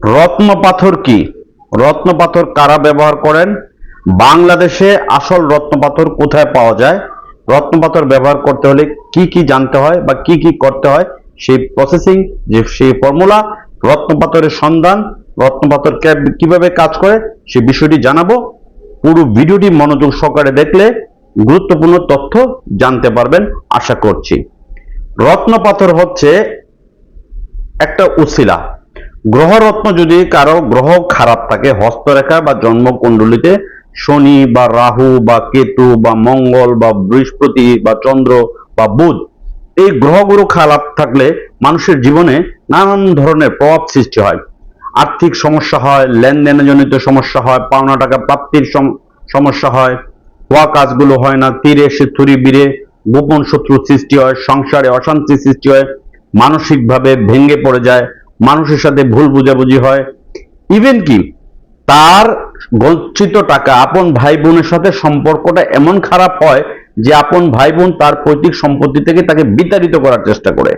রত্ন পাথর কি? রত্ন পাথর কারা ব্যবহার করেন? বাংলাদেশে আসল রত্ন পাথর কোথায় পাওয়া যায়? রত্ন পাথর ব্যবহার করতে হলে কি কি জানতে হয় বা কি কি করতে হয়? সেই প্রসেসিং যে সেই ফর্মুলা রত্ন পাথরের সন্ধান রত্ন পাথর কীভাবে কাজ করে সেই বিষয়টি জানাব। পুরো ভিডিওটি মনোযোগ সহকারে দেখলে গুরুত্বপূর্ণ তথ্য জানতে পারবেন, আশা করছি। রত্ন পাথর হচ্ছে একটা উসিলা। গ্রহরত্ন যদি কারও গ্রহ খারাপ থাকে, হস্তরেখা বা জন্মকুণ্ডলিতে শনি বা রাহু বা কেতু বা মঙ্গল বা বৃহস্পতি বা চন্দ্র বা বুধ, এই গ্রহগুলো খারাপ থাকলে মানুষের জীবনে নানান ধরনের প্রভাব সৃষ্টি হয়। আর্থিক সমস্যা হয় লেনদেনজনিত সমস্যা হয়, পাওনা টাকা প্রাপ্তির সম- সমস্যা হয়, হওয়া কাজগুলো হয় না, তীরে এসে থুরি বিড়ে গোপন শত্রু সৃষ্টি হয়, সংসারে অশান্তি সৃষ্টি হয়, মানসিকভাবে ভেঙে পড়ে যায় মানুষের সাথে ভুল বুঝাবুঝি হয়। ইভেন কি, তার গচ্ছিত টাকা আপন ভাই বোনের সাথে সম্পর্কটা এমন খারাপ হয় যে আপন ভাই বোন তার পৈতৃক সম্পত্তি থেকে তাকে বিতাড়িত করার চেষ্টা করে।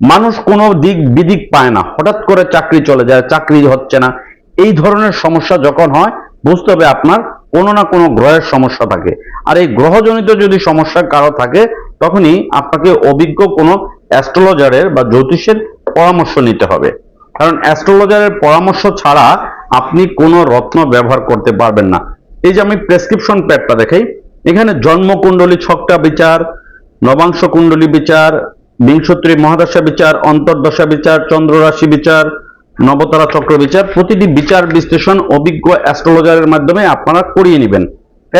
মানুষ কোনো দিক বিদিক পায় না, হঠাৎ করে চাকরি চলে যায়, চাকরি হচ্ছে না। এই ধরনের সমস্যা যখন হয়, বুঝতে হবে আপনার কোনো না কোনো গ্রহের সমস্যা থাকে। আর এই গ্রহজনিত যদি সমস্যা কারও থাকে তখনই আপনাকে অভিজ্ঞ কোনো অ্যাস্ট্রোলজারের বা জ্যোতিষের পরামর্শ নিতে হবে। কারণ অ্যাস্ট্রোলজারের পরামর্শ ছাড়া আপনি কোনো রত্ন ব্যবহার করতে পারবেন না। এই যে আমি প্রেসক্রিপশন প্যাডটা দেখাই, এখানে জন্মকুণ্ডলী ছকটা বিচার, নবাংশ কুণ্ডলী বিচার, বিংশত্রী মহাদশা বিচার, অন্তর্দশা বিচার চন্দ্র রাশি বিচার, নবতারা চক্র বিচার, প্রতিটি বিচার বিশ্লেষণ অভিজ্ঞ অ্যাস্ট্রোলজারের মাধ্যমে আপনারা করিয়ে নেবেন।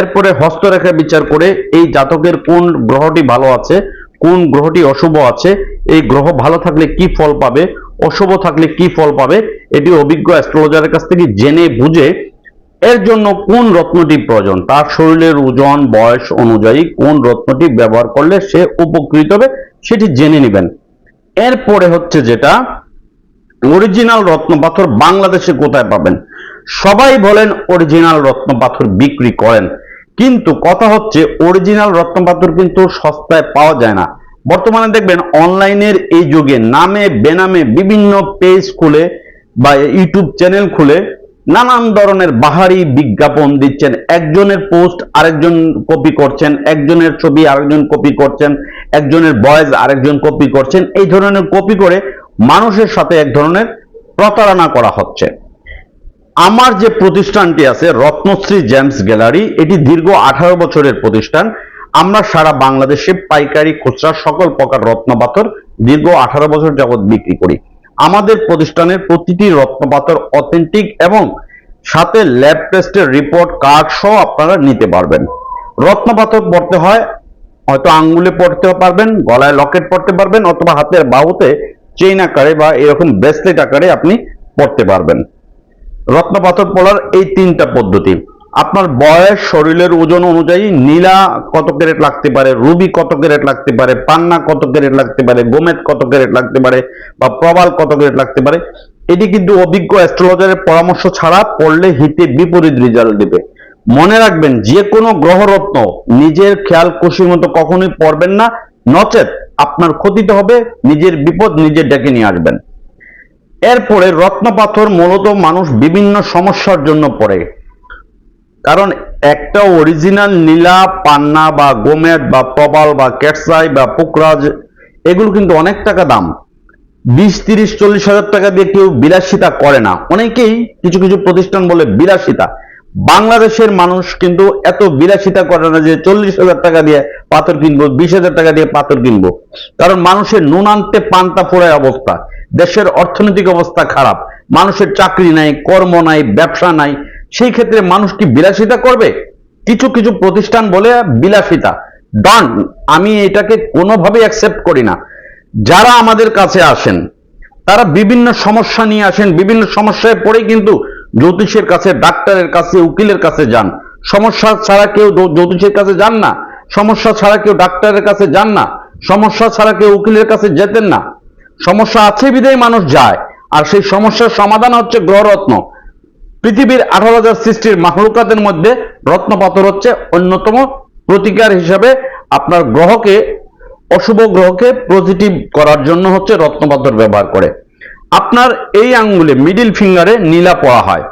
এরপরে হস্তরেখা বিচার করে এই জাতকের কোন গ্রহটি ভালো আছে, কোন গ্রহটি অশুভ আছে, এই গ্রহ ভালো থাকলে কি ফল পাবে, অশুভ থাকলে কি ফল পাবে, এটি অভিজ্ঞ অ্যাস্ট্রোলজারের কাছ থেকে জেনে বুঝে এর জন্য কোন রত্নটি প্রয়োজন, তার শরীরের ওজন, বয়স অনুযায়ী কোন রত্নটি ব্যবহার করলে সে উপকৃত হবে, সেটি জেনে নেবেন। এরপরে হচ্ছে যেটা অরিজিনাল রত্ন পাথর বাংলাদেশে কোথায় পাবেন? সবাই বলেন অরিজিনাল রত্ন পাথর বিক্রি করেন। কিন্তু কথা হচ্ছে অরিজিনাল রত্ন পাথর কিন্তু সস্তায় পাওয়া যায় না। বর্তমানে দেখবেন অনলাইনের এই যুগে নামে বেনামে বিভিন্ন পেজ খুলে বা ইউটিউব চ্যানেল খুলে নানান ধরনের বাহারি বিজ্ঞাপন দিচ্ছেন। একজনের পোস্ট আরেকজন কপি করছেন, একজনের ছবি আরেকজন কপি করছেন, একজনের ভয়েস আরেকজন কপি করছেন। এই ধরনের কপি করে মানুষের সাথে এক ধরনের প্রতারণা করা হচ্ছে। আমার যে প্রতিষ্ঠানটি আছে, রত্নশ্রী জেমস গ্যালারি, এটি দীর্ঘ আঠারো বছরের প্রতিষ্ঠান। আমরা সারা বাংলাদেশে পাইকারি, খুচরা, সকল প্রকার রত্নপাথর দীর্ঘ আঠারো বছর যাবৎ বিক্রি করি। আমাদের প্রতিষ্ঠানের প্রতিটি রত্নপাথর অথেন্টিক এবং সাথে ল্যাব টেস্টের রিপোর্ট কার্ড সহ আপনারা নিতে পারবেন। রত্নপাথর পড়তে হয়, হয়তো আঙ্গুলে পড়তে পারবেন, গলায় লকেট পড়তে পারবেন, অথবা হাতের বাহুতে চেইন আকারে বা এরকম ব্রেসলেট আকারে আপনি পড়তে পারবেন। রত্নপাথর পড়ার এই তিনটা পদ্ধতি। আপনার বয়স, শরীরের ওজন অনুযায়ী নীলা কত ক্যারেট লাগতে পারে, রুবি কত ক্যারেট লাগতে পারে, পান্না কত ক্যারেট লাগতে পারে গোমেদ কত ক্যারেট লাগতে পারে বা প্রবাল কত ক্যারেট লাগতে পারে, এটি কিন্তু অভিজ্ঞ অ্যাস্ট্রোলজারের পরামর্শ ছাড়া পড়লে হিতে বিপরীত রেজাল্ট দেবে। মনে রাখবেন, যে কোনো গ্রহরত্ন নিজের খেয়াল খুশির মতো কখনোই পড়বেন না, নচেত আপনার ক্ষতিতে হবে, নিজের বিপদ নিজে ডেকে নিয়ে আসবেন। এরপরে রত্নপাথর মূলত মানুষ বিভিন্ন সমস্যার জন্য পড়ে। কারণ একটা অরিজিনাল নীলা পান্না বা গোমেদ বা প্রবাল বা ক্যাটসাই বা পুকরাজ, এগুলো কিন্তু অনেক টাকা দাম। বিশ, তিরিশ, চল্লিশ হাজার টাকা দিয়ে কেউ বিলাসিতা করে না। অনেকেই কিছু কিছু প্রতিষ্ঠান বলে বিলাসিতা। বাংলাদেশের মানুষ কিন্তু এত বিলাসিতা করে না যে চল্লিশ হাজার টাকা দিয়ে পাথর কিনবো, বিশ হাজার টাকা দিয়ে পাথর কিনবো। কারণ মানুষের নুন আনতে পান্তা ফোড়ায় অবস্থা। দেশের অর্থনৈতিক অবস্থা খারাপ, মানুষের চাকরি নাই, কর্ম নাই, ব্যবসা নাই, সেই ক্ষেত্রে মানুষ কি বিলাসিতা করবে? কিছু কিছু প্রতিষ্ঠান বলে বিলাসিতা। ডন আমি এটাকে কোনোভাবেই অ্যাকসেপ্ট করি না। যারা আমাদের কাছে আসেন, তারা বিভিন্ন সমস্যা নিয়ে আসেন, বিভিন্ন সমস্যায় পড়ে কিন্তু জ্যোতিষের কাছে, ডাক্তারের কাছে, উকিলের কাছে যান। সমস্যা ছাড়া কেউ জ্যোতিষের কাছে যান না। সমস্যা ছাড়া কেউ ডাক্তারের কাছে যান না। সমস্যা ছাড়া কেউ উকিলের কাছে যেতেন না। সমস্যা আছে বিধায় মানুষ যায়। আর সেই সমস্যার সমাধান হচ্ছে গ্রহরত্ন। পৃথিবীর আঠারো হাজার সৃষ্টির মাহলুকাতের মধ্যে রত্ন পাথর হচ্ছে অন্যতম প্রতিকার হিসাবে আপনার গ্রহকে, অশুভ গ্রহকে পজিটিভ করার জন্য হচ্ছে রত্ন পাথর ব্যবহার করে। আপনার এই আঙ্গুলে মিডিল ফিঙ্গারে নীলা পড়া হয়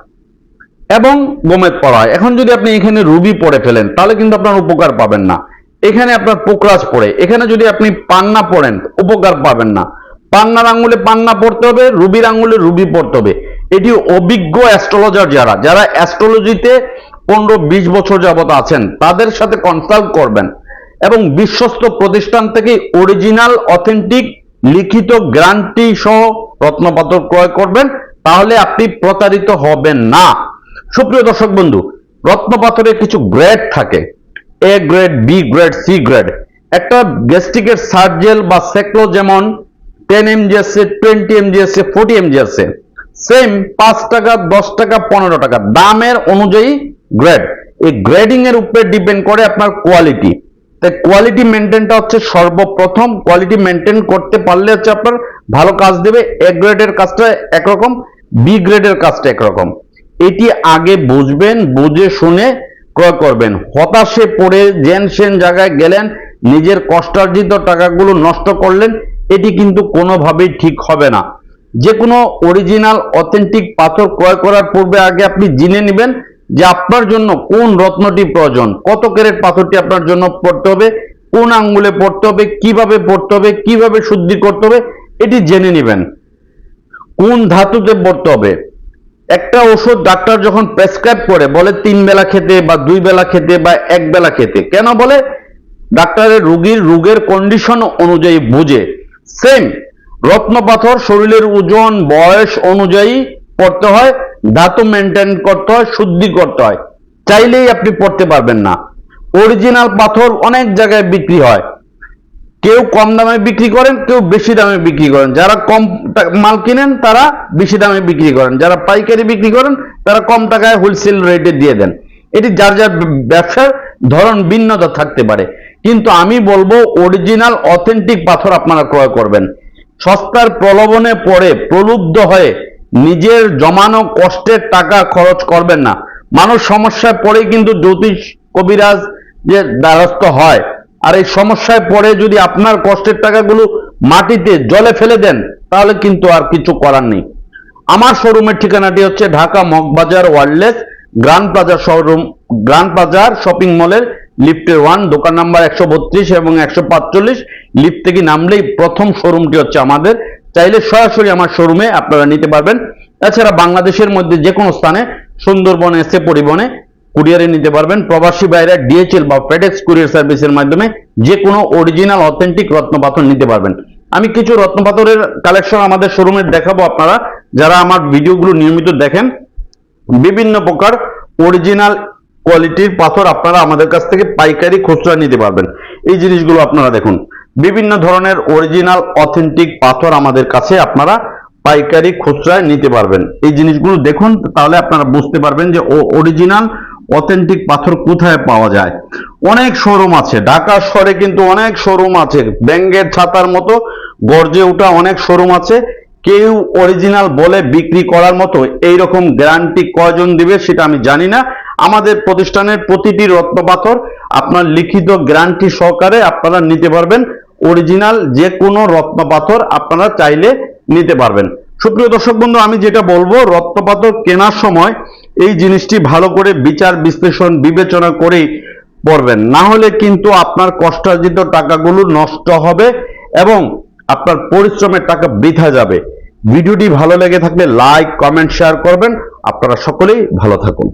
এবং গোমেদ পড়া হয়। এখন যদি আপনি এখানে রুবি পড়ে ফেলেন, তাহলে কিন্তু আপনার উপকার পাবেন না। এখানে আপনার পোকরাজ পড়ে। এখানে যদি আপনি পান্না পড়েন, উপকার পাবেন না। পান্নার আঙ্গুলে পান্না পড়তে হবে, রুবির আঙ্গুলে রুবি পড়তে হবে। এটি অভিজ্ঞ অ্যাস্ট্রোলজার যারা যারা অ্যাস্ট্রোলজিতে পনেরো বিশ বছর যাবত আছেন, তাদের সাথে কনসাল্ট করবেন। এবং বিশ্বস্ত প্রতিষ্ঠান থেকে অরিজিনাল অথেন্টিক লিখিত গ্যারান্টি সহ রত্নপাথর ক্রয় করবেন, তাহলে আপনি প্রতারিত হবেন না। সুপ্রিয় দর্শক বন্ধু রত্নপাথরের কিছু গ্রেড থাকে। A grade B grade C grade একটা গ্যাস্ট্রিকের সার্জেল বা সেক্লো যেমন টেন এমজি আছে টোয়েন্টি এমজি আছে ফোর্টি এমজি আছে সেম পাঁচ টাকা, দশ টাকা, পনেরো টাকা। দামের অনুযায়ী গ্রেড এই গ্রেডিং এর উপরে ডিপেন্ড করে আপনার কোয়ালিটি তাই কোয়ালিটি মেনটেনটা হচ্ছে সর্বপ্রথম। কোয়ালিটি মেনটেন করতে পারলে হচ্ছে আপনার ভালো কাজ দেবে। এ গ্রেডের কাজটা একরকম বি গ্রেডের কাজটা একরকম। এটি আগে বুঝবেন, বুঝে শুনে ক্রয় করবেন। হতাশে পড়ে জেন সেন জায়গায় গেলেন, নিজের কষ্টার্জিত টাকাগুলো নষ্ট করলেন এটি কিন্তু কোনোভাবেই ঠিক হবে না। যে কোনো অরিজিনাল অথেন্টিক পাথর ক্রয় করার পূর্বে আগে আপনি জেনে নেবেন যে আপনার জন্য কোন রত্নটি প্রয়োজন, কত ক্যারেট পাথরটি আপনার জন্য পড়তে হবে, কোন আঙ্গুলে পড়তে হবে, কীভাবে পড়তে হবে, কীভাবে শুদ্ধি করতে হবে, এটি জেনে নেবেন। কোন ধাতুতে পড়তে হবে? একটা ওষুধ ডাক্তার যখন প্রেসক্রাইব করে, বলে তিন বেলা খেতে বা দুই বেলা খেতে বা এক বেলা খেতে, কেন বলে? ডাক্তারের রুগীর রোগের কন্ডিশন অনুযায়ী বুঝে। সেম রত্ন পাথর শরীরের ওজন, বয়স অনুযায়ী পড়তে হয়, ধাতু মেনটেন করতে হয়, শুদ্ধি করতে হয়। চাইলেই আপনি পড়তে পারবেন না। অরিজিনাল পাথর অনেক জায়গায় বিক্রি হয়। কেউ কম দামে বিক্রি করেন, কেউ বেশি দামে বিক্রি করেন। যারা কম মাল কিনেন, তারা বেশি দামে বিক্রি করেন। যারা পাইকারি বিক্রি করেন, তারা কম টাকায় হোলসেল রেটে দিয়ে দেন। এটি যার যার ব্যবসার ধরন ভিন্নতা থাকতে পারে। কিন্তু আমি বলব অরিজিনাল অথেন্টিক পাথর আপনারা ক্রয় করবেন। সস্তার প্রলোভনে পড়ে, প্রলুব্ধ হয়ে নিজের জমানো কষ্টের টাকা খরচ করবেন না। মানুষ সমস্যায় পড়ে কিন্তু জ্যোতিষ কবিরাজ যে দ্বারস্থ হয়। আর এই সমস্যায় পড়ে যদি আপনার কষ্টের টাকাগুলো মাটিতে জলে ফেলে দেন, তাহলে কিন্তু আর কিছু করার নেই। আমার শোরুমের ঠিকানাটি হচ্ছে ঢাকা মগবাজার ওয়ার্ল্ডলেস গ্রান্ড প্লাজার শোরুম, গ্রান্ড প্লাজার শপিং মলের লিফটের ওয়ান, দোকান নাম্বার একশো বত্রিশ এবং একশো পাঁচচল্লিশ। লিফট থেকে নামলেই প্রথম শোরুমটি হচ্ছে আমাদের। চাইলে সরাসরি আমার শোরুমে আপনারা নিতে পারবেন। তাছাড়া বাংলাদেশের মধ্যে যে কোনো স্থানে, সুন্দরবন এসে পরিবহনে কুরিয়ারে নিতে পারবেন। প্রবাসী বাইরে ডিএচএল বা ফেডেক্স কুরিয়ার সার্ভিসের মাধ্যমে যে কোনো অরিজিনাল, অথেন্টিক রত্নপাথর নিতে পারবেন। আমি কিছু রত্নপাথরের কালেকশন আমাদের শোরুমে দেখাবো আপনারা। যারা আমার ভিডিওগুলো নিয়মিত দেখেন বিভিন্ন প্রকার অরিজিনাল কোয়ালিটির পাথর আপনারা আমাদের কাছ থেকে পাইকারি খুচরা নিতে পারবেন। এই জিনিসগুলো আপনারা দেখুন। বিভিন্ন ধরনের অরিজিনাল অথেন্টিক পাথর আমাদের কাছে আপনারা পাইকারি খুচরায় নিতে পারবেন। এই জিনিসগুলো দেখুন, তাহলে আপনারা বুঝতে পারবেন যে অরিজিনাল অথেন্টিক পাথর কোথায় পাওয়া যায়। অনেক শোরুম আছে ঢাকা শহরে কিন্তু অনেক শোরুম আছে। ব্যাঙ্গের ছাতার মতো গর্জে ওঠা অনেক শোরুম আছে। কেউ অরিজিনাল বলে বিক্রি করার মতো এইরকম গ্যারান্টি কয়জন দিবে সেটা আমি জানি না। আমাদের প্রতিষ্ঠানের প্রতিটি রত্ন পাথর আপনার লিখিত গ্যারান্টি সহকারে আপনারা নিতে পারবেন। অরিজিনাল যে কোনো রত্ন পাথর আপনারা চাইলে নিতে পারবেন। সুপ্রিয় দর্শক বন্ধু, আমি যেটা বলব রত্ন পাথর কেনার সময় এই জিনিসটি ভালো করে বিচার, বিশ্লেষণ, বিবেচনা করেই পড়বেন। না হলে কিন্তু আপনার কষ্টার্জিত টাকাগুলো নষ্ট হবে এবং আপনার পরিশ্রমের টাকা বৃথা যাবে। ভিডিওটি ভালো লেগে থাকলে লাইক কমেন্ট শেয়ার করবেন। আপনারা সকলেই ভালো থাকুন।